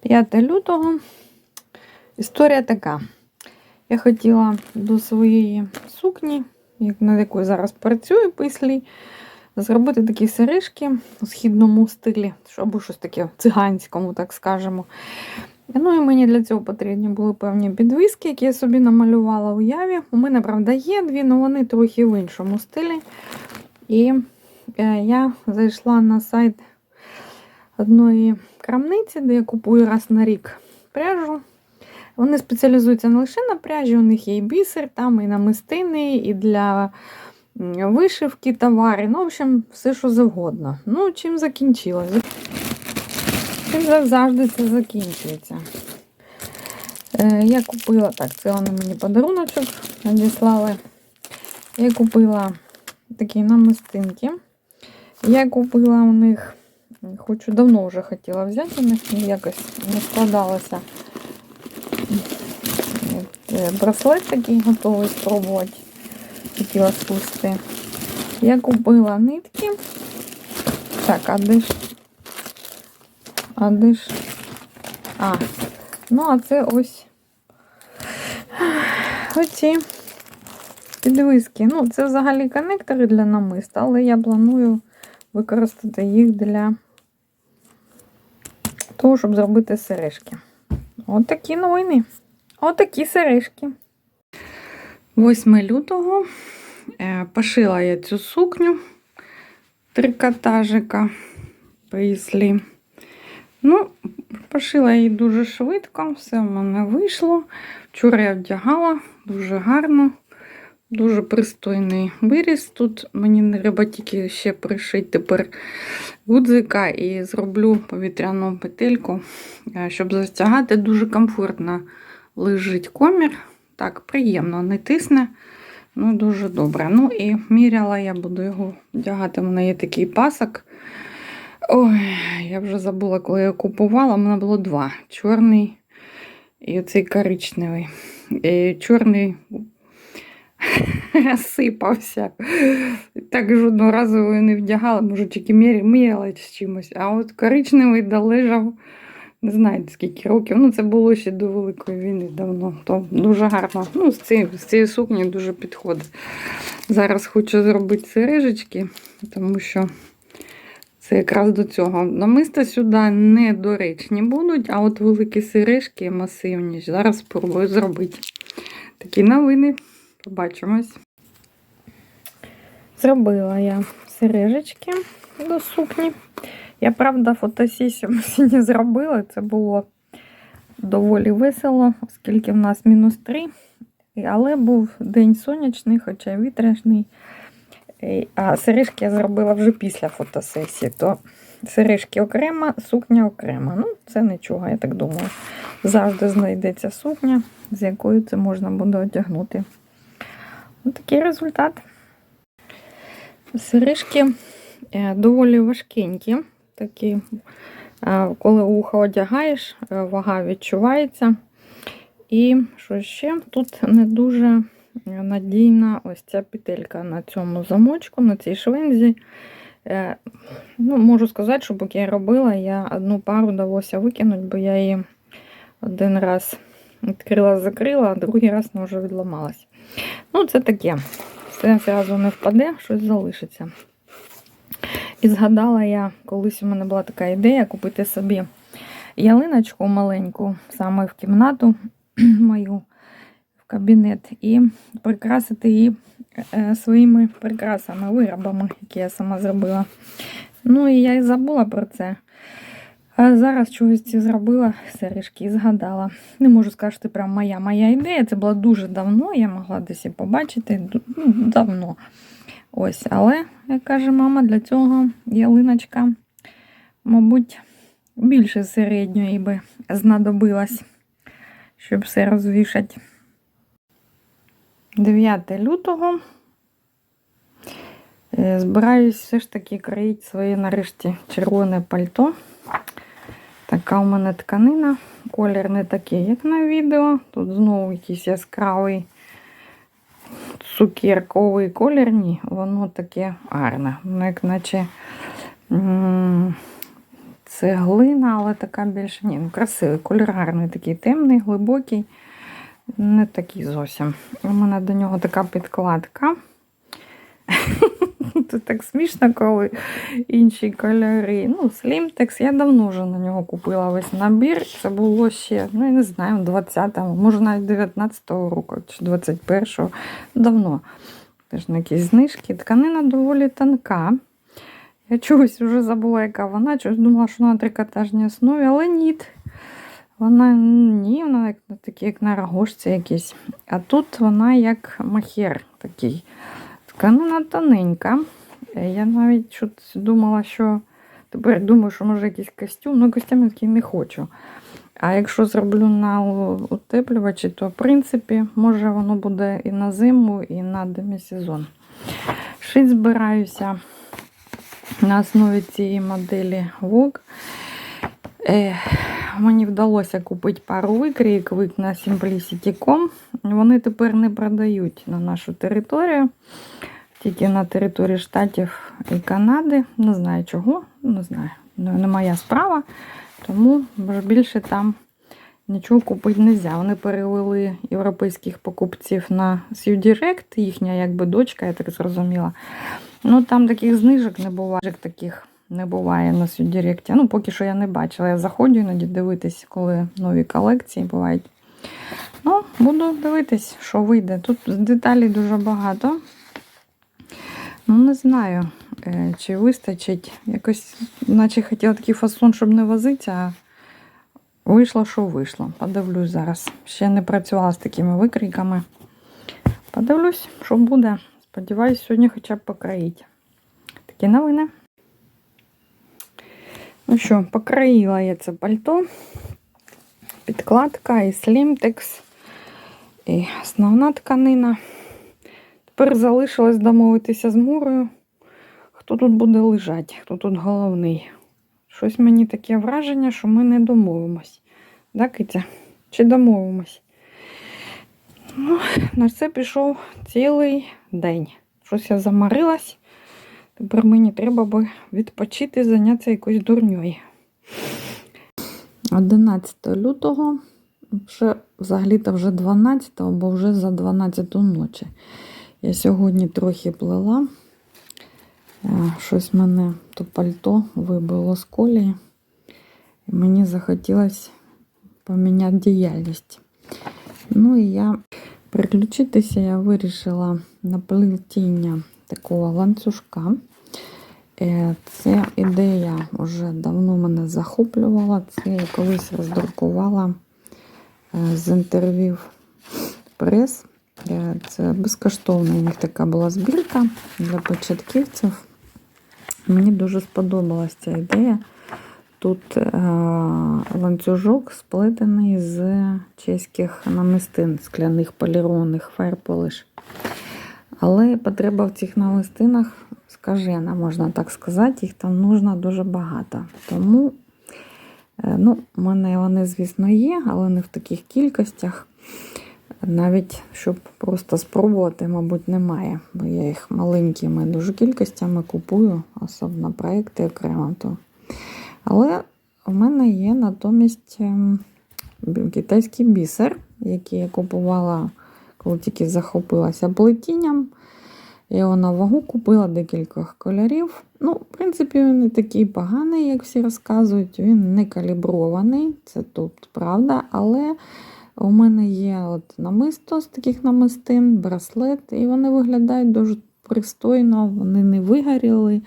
5 лютого. Історія така. Я хотіла до своєї сукні, над якою зараз працюю пислі, зробити такі сережки у східному стилі, або щось таке циганському, так скажемо. Ну і мені для цього потрібні були певні підвіски, які я собі намалювала у яві. У мене, правда, є дві, але вони трохи в іншому стилі. І е, я зайшла на сайт одної крамниці, де я купую раз на рік пряжу. Вони спеціалізуються не лише на пряжі, у них є і бісер, там, і намистини, і для вишивки товари. Ну, в общем, все, що завгодно. Ну, чим закінчилось? Чим завжди це закінчується. Е, я купила, так, це вони мені подаруночок надіслали. Я купила такі намистинки. Я купила у них, хочу давно вже хотіла взяти, у них якось не складалося. Е, Браслет такий готовий спробувати. Хотіла сплести. Я купила нитки. Так, а де ж? А де ж? А, ну, а це ось оці підвиски. Ну, це взагалі коннектори для намиста, але я планую використати їх для того, щоб зробити сережки. От такі новини. От такі сережки. 8 лютого е, пошила я цю сукню трикотажика пейслі. Ну, пошила її дуже швидко, все в мене вийшло. Вчора я вдягала дуже гарно, дуже пристойний виріс. Тут мені треба тільки ще пришити тепер гудзика і зроблю повітряну петельку, е, щоб застягати. Дуже комфортно лежить комір. Так, приємно, не тисне. Ну, дуже добре. Ну і міряла я буду його вдягати. У мене є такий пасок. Ой, я вже забула, коли я купувала, у мене було два: чорний і цей коричневий. І чорний сипався. Так жодного разу його не вдягала, може, тільки міря- міряла з чимось. А от коричневий долежав, не знаю скільки років. Ну, це було ще до Великої війни давно. То дуже гарно. Ну, з цієї, з цієї сукні дуже підходить. Зараз хочу зробити сережечки, тому що. Це якраз до цього. Намиста сюди недоречні будуть, а от великі сережки масивні. Зараз спробую зробити. Такі новини. Побачимось. Зробила я сережечки до сукні. Я, правда, фотосесію сьогодні зробила. Це було доволі весело, оскільки в нас мінус 3. Але був день сонячний, хоча вітряшний. А сережки я зробила вже після фотосесії, то сережки окремо, сукня окремо. Ну, це нічого, я так думаю. Завжди знайдеться сукня, з якою це можна буде одягнути. Ось такий результат. Сережки е, доволі важкенькі. Такі, е, коли ухо одягаєш, е, вага відчувається. І що ще? Тут не дуже надійна ось ця петелька на цьому замочку, на цій швензі. Е, Ну, Можу сказати, що поки я робила, я одну пару вдалося викинути, бо я її один раз відкрила, закрила, а другий раз вона вже відламалась. Ну, це таке. Це одразу не впаде, щось залишиться. І згадала я, колись у мене була така ідея купити собі ялиночку маленьку, саме в кімнату мою в кабінет, і прикрасити її е, своїми прикрасами, виробами, які я сама зробила. Ну і я і забула про це. А зараз чогось зробила сережки і згадала. Не можу сказати, що прям моя моя ідея. Це було дуже давно, я могла десь і побачити ну, давно. Ось, але, як каже мама, для цього ялиночка, мабуть, більше середньої би знадобилась, щоб все розвішати. 9 лютого. Е, Збираюсь все ж таки кроїти своє нарешті червоне пальто. Така у мене тканина. Колір не такий, як на відео. Тут знову якийсь яскравий цукерковий колір. Ні, воно таке гарне. Воно як наче м, цеглина, але така більш ні, ну красивий, колір гарний, такий темний, глибокий, не такий зовсім. У мене до нього така підкладка. Це так смішно, коли інші кольори. Ну, Slimtex, я давно вже на нього купила весь набір. Це було ще, ну я не знаю, 20-му, може навіть 19-го року чи 21-го. Давно. Теж на якісь знижки. Тканина доволі тонка. Я чогось вже забула, яка вона, чогось думала, що вона на трикотажній основі, але ні. Вона ні, вона як, такі, як на рогожці якісь. А тут вона як махер такий. Тканина тоненька. Е, Я навіть щось думала, що тепер думаю, що може якийсь костюм, ну костюм я не хочу. А якщо зроблю на утеплювачі, то в принципі, може воно буде і на зиму, і на демісезон. Шить збираюся на основі цієї моделі Vogue. Мені вдалося купити пару викрійквик на Simplicity.com. Вони тепер не продають на нашу територію, тільки на території Штатів і Канади. Не знаю чого, не знаю. Ну, Не моя справа, тому більше там нічого купити не можна. Вони перевели європейських покупців на Direct, їхня якби дочка, я так зрозуміла. Ну там таких знижок не буває. Таких не буває на Сюдіректі. Ну, поки що я не бачила. Я заходжу іноді дивитись, коли нові колекції бувають. Ну, буду дивитись, що вийде. Тут деталей дуже багато. Ну, не знаю, е, чи вистачить. Якось, наче хотіла такий фасон, щоб не возитися, а вийшло, що вийшло. Подивлюсь зараз. Ще не працювала з такими викрійками. Подивлюсь, що буде. Сподіваюсь, сьогодні хоча б покроїть. Такі новини. Ну що, покроїла я це пальто. Підкладка і слімтекс, і основна тканина. Тепер залишилось домовитися з Мурою. Хто тут буде лежати, хто тут головний. Щось мені таке враження, що ми не домовимось. Да, Китя? Чи домовимось? Ну, на це пішов цілий день. Щось я замарилась. Тепер мені треба би відпочити, зайнятися якоюсь дурньою. 11 лютого, вже взагалі-то вже 12, бо вже за 12 ночі. Я сьогодні трохи плела. Е, Щось мене то пальто вибило з колії. І мені захотілося поміняти діяльність. Ну і я переключитися я вирішила на плетіння такого ланцюжка. Ця ідея вже давно мене захоплювала. Це я колись роздрукувала е, з інтерв'ю прес. Е, Це безкоштовна у них така була збірка для початківців. Мені дуже сподобалася ця ідея. Тут е, ланцюжок сплетений з чеських намистин, скляних полірованих фаєрполиш. Але потреба в цих намистинах скажена, можна так сказати, їх там нужно дуже багато. Тому е, ну, в мене вони, звісно, є, але не в таких кількостях. Навіть щоб просто спробувати, мабуть, немає, бо я їх маленькими дуже кількостями купую, особливо проекти окремо. То. Але в мене є натомість ем, китайський бісер, який я купувала, коли тільки захопилася плетінням. Я його на вагу купила декількох кольорів. Ну, в принципі, він не такий поганий, як всі розказують. Він не калібрований, це тут правда, але у мене є от намисто з таких намистин, браслет, і вони виглядають дуже пристойно, вони не вигоріли,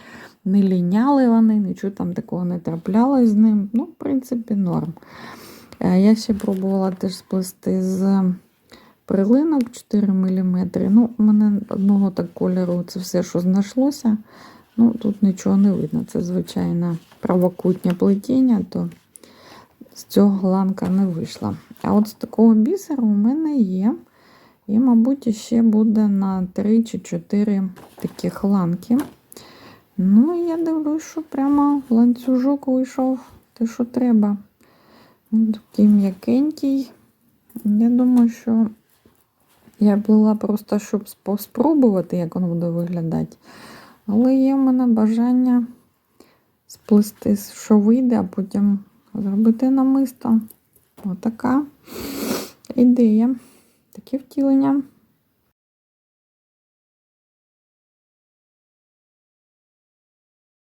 не ліняли вони, нічого там такого не траплялось з ним. Ну, в принципі, норм. Е, Я ще пробувала теж сплести з прилинок 4 мм. Ну, у мене одного так кольору це все, що знайшлося. Ну, тут нічого не видно. Це звичайне правокутнє плетіння, то з цього ланка не вийшла. А от з такого бісеру у мене є. І, мабуть, ще буде на 3 чи 4 таких ланки. Ну, я дивлюсь, що прямо ланцюжок вийшов те, що треба. Такий м'якенький. Я думаю, що я була просто, щоб спробувати, як воно буде виглядати. Але є в мене бажання сплести, що вийде, а потім зробити намисто. Отака ідея, таке втілення.